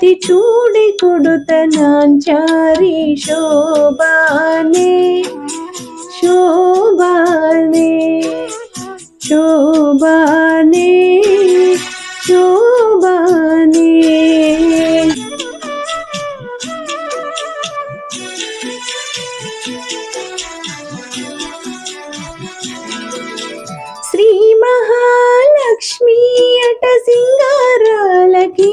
పతి చూడి కొడుతనాంచారి శోభానే శోభానే శోభానే శోభానే. శ్రీ మహాలక్ష్మి అట సింగారాలకి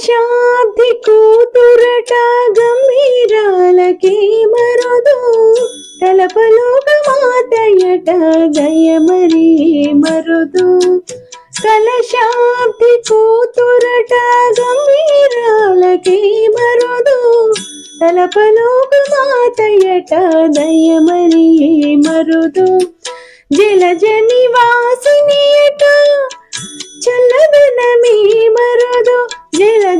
కలశాబ్ది కూతురట గంభీరాలకే మరుదు. తలపలోక మాతయట గయమరి మరుదు. కలశాబ్ది కూతురట గంభీరాలకే మరుదు. తలపలోక మాతయట దయమరీ మరుదు. జల వాసినియట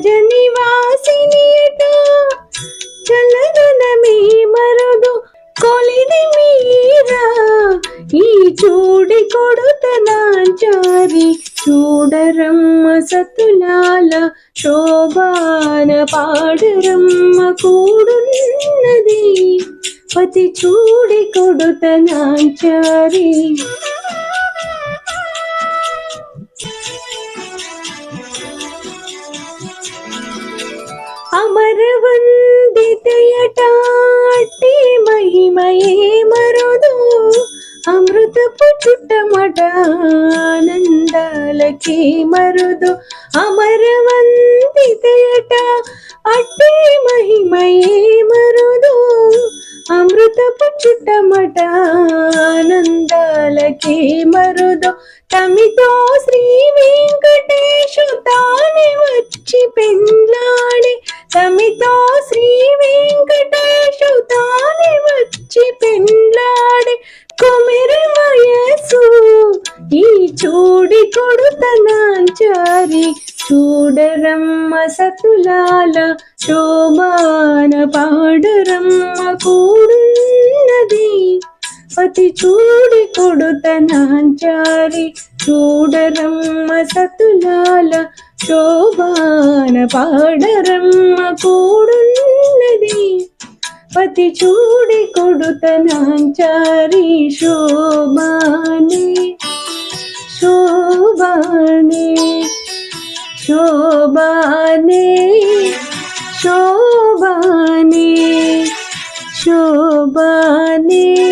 జలజని వాసినియట చల్లదనమే మరదు కొలిది మీరా. ఈ చూడి కొడుతనాంచారి చూడరమ్మ సతులాల శోభాన పాడరమ్మ కూడున్నది. పతి చూడి కొడుతనాంచారి అమరవందితయటాటి మహిమయే మరుదు. అమృతపు చుట్టమట ఆనందాలకి మరుదు. అమరవందితయట అట్టి మహిమయే మరుదు. అమృతపు చుట్టమట ఆనందాలకి మరుదు. తమితో శ్రీ వెంకటే వచ్చి పెండ్లాడి తమితో శ్రీ వెంకటేశు తాని వచ్చి పెండ్లాడి కుమిర వయసు ఈ చూడి కొడుతనాంచారి చూడరమ్మ సతులాల శోభాన పాడరమ్మ కూడున్నది. పతి చూడి కొడుతనాంచారి చూడరమ్మ సతులాల ശോഭാന പാടരമ്മ കൂടുന്നതി. പതി ചൂടി കൊടുത്ത നാൻ ചാരി ശോഭാനെ. ശോഭാനെ ശോഭാനെ ശോഭാനെ ശോഭാനേ.